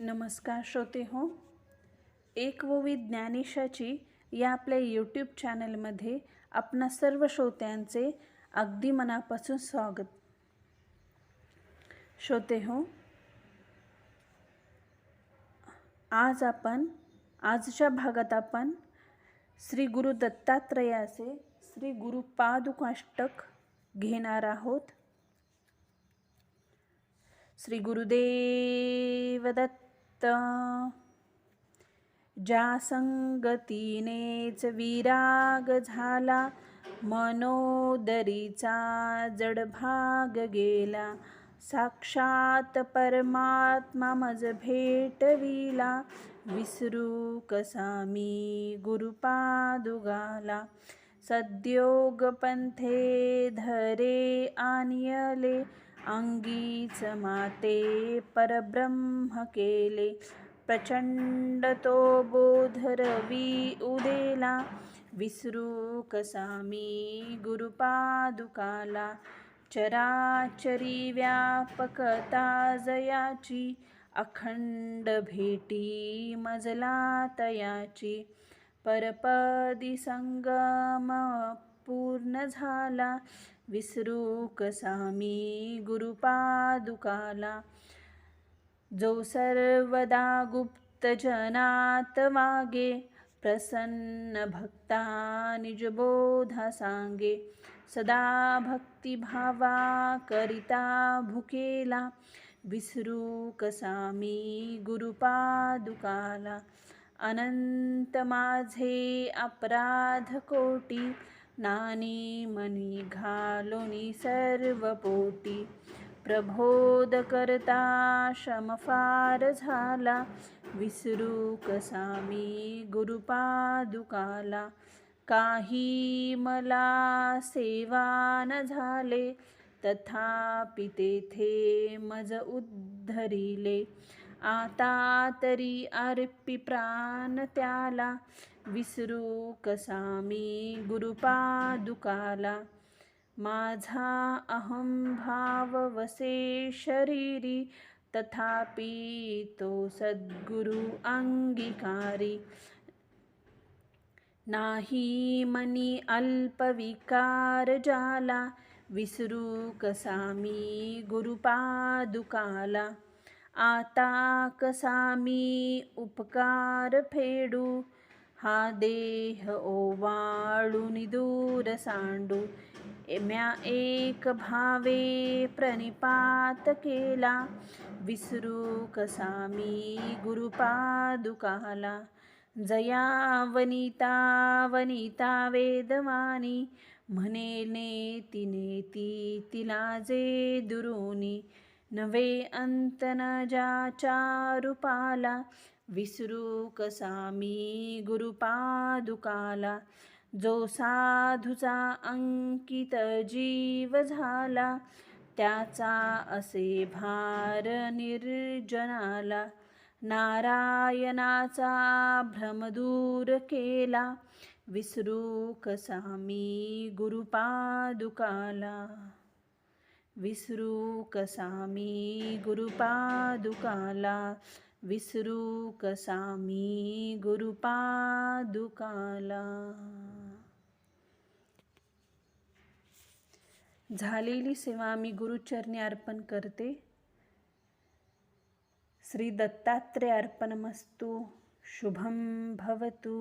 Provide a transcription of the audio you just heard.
नमस्कार श्रोते हो. एक वोवी ज्ञानेशाची या आपल्या यूट्यूब चॅनलमध्ये आपणा सर्व श्रोत्यांचे अगदी मनापासून स्वागत. श्रोते हो आज आपण आजच्या भागात आपण श्री गुरु दत्तात्रयाचे श्री गुरु पादुकाष्टक घेणार आहोत. श्री गुरुदेव दत्त ज्या संगतीनेच विराग झाला मनोदरीचा जडभाग गेला साक्षात परमात्मा मज भेटविला विसरू कसा मी गुरुपादुगाला? सद्योग पंथे धरे आणले अंगीच माते परब्रह्म केले प्रचंड तो बोधरवी उदेला। विसरू कसा मी गुरुपादुकाला। चराचरी व्यापकता जयाची। अखंड भेटी मजला तयाची। परपदी संगम पूर्ण झाला। विसरू कसा मी गुरुपादुकाला. जो सर्वदा गुप्त जनात वागे प्रसन्न भक्ता निजबोधा सांगे सदा भक्तिभावा करिता भुकेला विसरू कसा मी गुरुपादुकाला. अनंत माझे अपराध कोटी नानी मनी घालोनी सर्व पोटी. प्रबोध करता शमफार झाला. विसरू कसा मी गुरुपादुकाला. काही मला सेवा न झाले. तथापि तेथे मज उद्धरिले. आता तरी अर्पी प्राण त्याला. विसरू कसा मी गुरुपादुकाला। माझा अहंभाव वसे शरीरी तथापि तो सद्गुरु अंगीकारी। नाही मनी अल्पविकार जाला विसरू कसा मी गुरुपादुकाला। आता कसा मी उपकार फेडू हा देह ओवाळून दूर सांडू. म्या एक भावे प्रणिपात केला. विसरू कसा मी गुरुपादुकाला. जया वनिता वनिता वेदवानी म्हणे नेती नेती तिला जे दुरुनी. नवे अंतन ज्याच्या रूपाला विसरू कसा मी गुरुपादुकाला जो साधूचा अंकित जीव झाला त्याचा असे भार निर्जनाला नारायणाचा भ्रम दूर केला विसरू कसा मी गुरुपादुकाला. विसरू कसा मी गुरुपादुकाला विसरू कसा मी गुरुपादुकाला. झालेली सेवा मी गुरुचरणी अर्पण करते. श्री दत्तात्रय अर्पणमस्तू. शुभम भवतु.